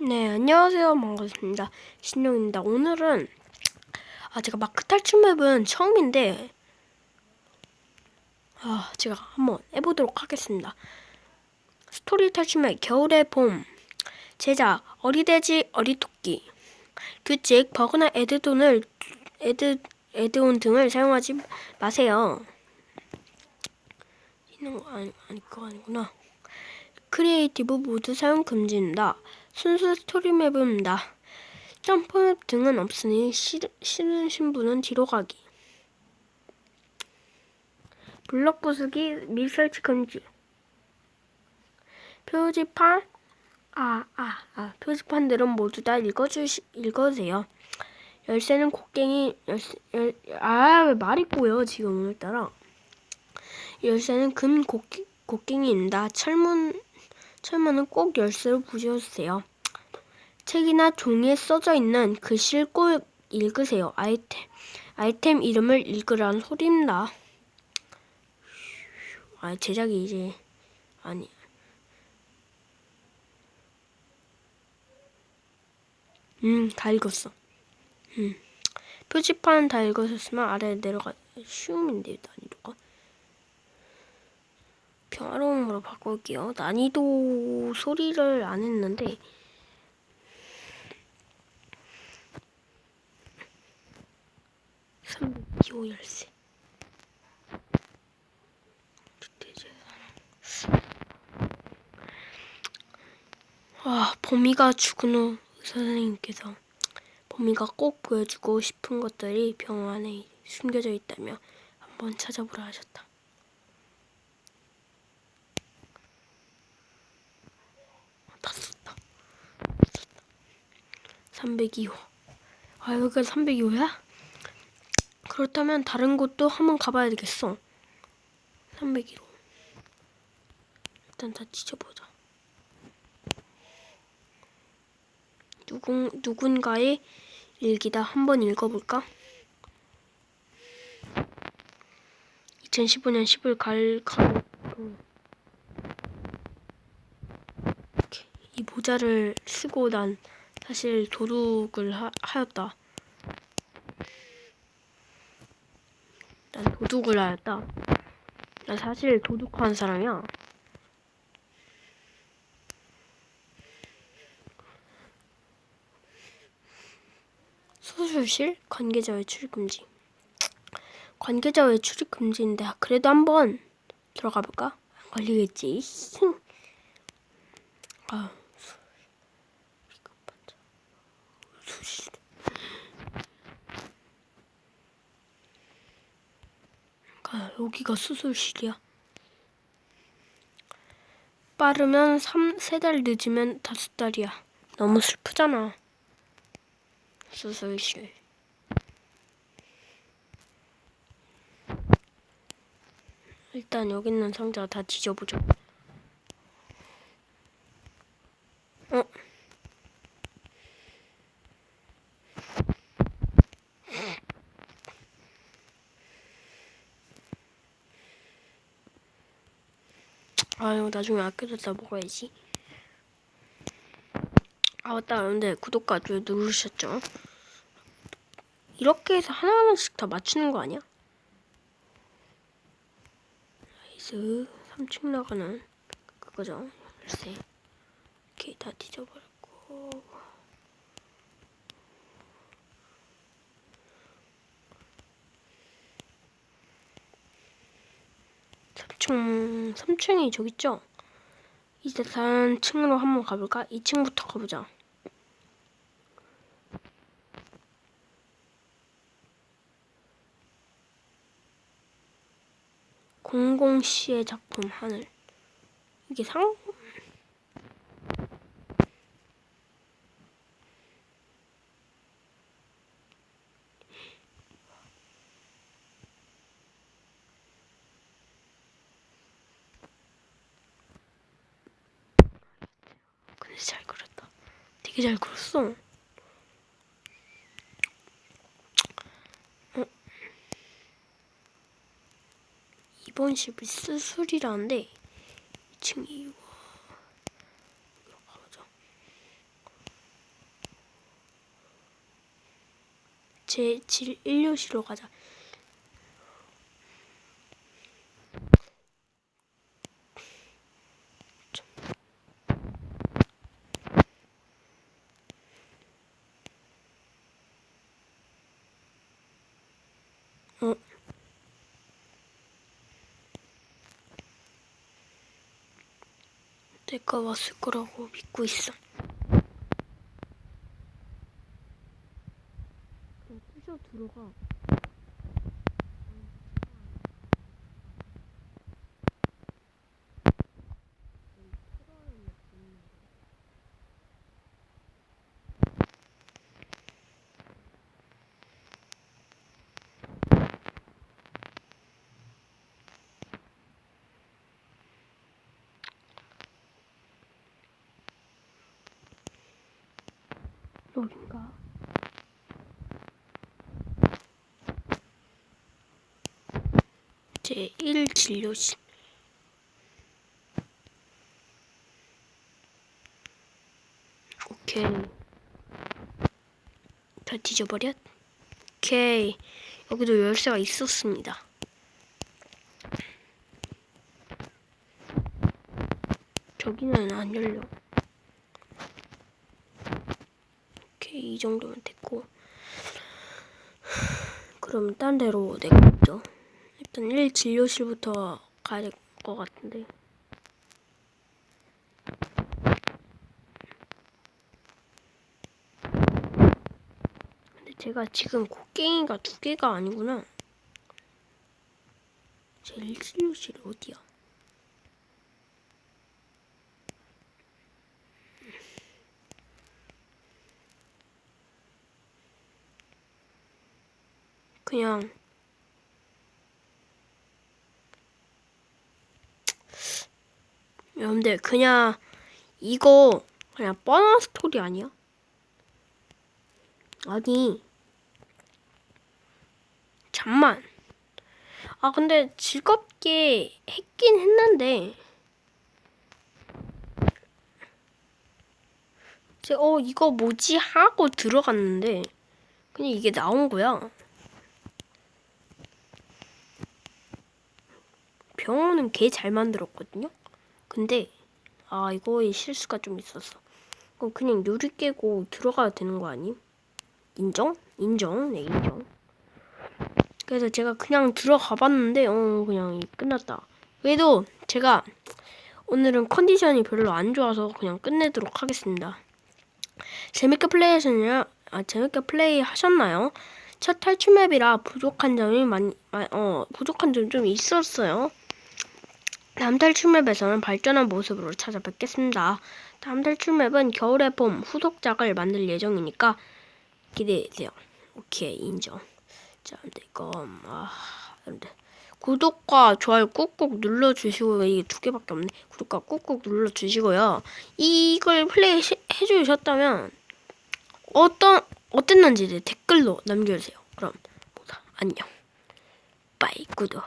네, 안녕하세요. 반갑습니다. 신용입니다. 오늘은 아 제가 마크 탈출 맵은 처음인데 아 제가 한번 해보도록 하겠습니다. 스토리 탈출 맵 겨울의 봄 제작 어리돼지 어리토끼 규칙 버그나 에드돈을 에드 에드온 등을 사용하지 마세요. 있는 거 아니 아니 그거 아니구나. 크리에이티브 모드 사용 금지입니다. 순수 스토리 맵입니다. 점프 맵 등은 없으니 싫, 싫으신 분은 뒤로 가기. 블럭 부수기 및 설치 금지. 표지판 아, 아, 아, 표지판들은 모두 다 읽어주시, 읽어주세요. 열쇠는 곡괭이, 열쇠, 열, 아, 왜 말이 꼬여, 지금 오늘따라. 열쇠는 금 곡, 곡괭이입니다. 철문, 철문은 꼭 열쇠로 부셔주세요. 책이나 종이에 써져 있는 글씨를 꼭 읽으세요. 아이템, 아이템 이름을 읽으라는 소리입니다. 아, 제작이 이제, 아니. 음, 다 읽었어. 음. 표지판 다 읽으셨으면 아래 내려가, 쉬움인데, 난이도가. 평화로움으로 바꿀게요. 난이도 소리를 안 했는데, 기호 열쇠. 아, 범이가 죽은 후 의사 선생님께서 범이가 꼭 보여주고 싶은 것들이 병 안에 숨겨져 있다며 한번 찾아보라 하셨다. 다 썼다. 302호. 아, 여기가 302호야? 그렇다면 다른 곳도 한번 가봐야 되겠어. 301호. 일단 다 뒤져보자. 누군, 누군가의 일기다. 한번 읽어볼까? 2015년 10월 갈, 갈, 이렇게 이 모자를 쓰고 난 사실 도둑을 하, 하였다. 난 도둑을 하였다. 난 사실 도둑한 사람이야. 수술실 관계자 외출 금지. 관계자 외출이 금지인데 아, 그래도 한번 들어가 볼까? 안 걸리겠지. 아, 수실. 아, 여기가 수술실이야. 빠르면 3, 3달 늦으면 5달이야. 너무 슬프잖아. 수술실. 일단 여기 있는 상자 다 뒤져보자. 어? 아유 나중에 아껴뒀다 먹어야지. 아 맞다 여러분들 구독과 좋아요 누르셨죠? 이렇게 해서 하나하나씩 다 맞추는 거 아니야? 나이스 3층 나가는 그거죠 열쇠 이렇게 다 뒤져버렸고 삼층 3층이 저기 있죠? 이제 다른 층으로 한번 가볼까? 2층부터 가보자. 공공 씨의 작품 하늘. 이게 상? 잘 그렸다. 되게 잘 그렸어. 어? 이번 집이 수술이라는데 2층 이유. 제7 1료시로 가자. 내가 왔을 거라고 믿고 있어. 그냥 부셔 들어가. 여긴가? 제 1 진료실. 오케이. 다 뒤져버렸? 오케이. 여기도 열쇠가 있었습니다. 저기는 안 열려 오케 이이 정도면 됐고. 그럼 딴 데로 내겠죠? 일단 1 진료실부터 가야 될 것 같은데. 근데 제가 지금 곡괭이가 두 개가 아니구나. 제 1 진료실이 어디야 그냥. 여러분들 그냥 이거 그냥 뻔한 스토리 아니야? 아니. 잠만. 아 근데 즐겁게 했긴 했는데. 어 이거 뭐지? 하고 들어갔는데 그냥 이게 나온 거야 병원은 개 잘 만들었거든요. 근데 아 이거에 실수가 좀 있었어. 그럼 그냥 유리 깨고 들어가야 되는 거 아님? 인정? 인정. 네 인정. 그래서 제가 그냥 들어가 봤는데 어 그냥 끝났다. 그래도 제가 오늘은 컨디션이 별로 안 좋아서 그냥 끝내도록 하겠습니다. 재밌게 플레이 하셨나요? 아 재밌게 플레이 하셨나요? 첫 탈출 맵이라 부족한 점이 많이 아, 어 부족한 점이 좀 있었어요. 다음 탈출맵에서는 발전한 모습으로 찾아뵙겠습니다. 다음 탈출맵은 겨울의 봄 후속작을 만들 예정이니까 기대해주세요. 오케이 인정. 자, 근데 이거 아, 근데 구독과 좋아요 꾹꾹 눌러주시고 이게 두 개밖에 없네. 구독과 꾹꾹 눌러주시고요. 이걸 플레이 시, 해주셨다면 어떤 어땠는지 댓글로 남겨주세요. 그럼 모두 안녕. 빠이 구독.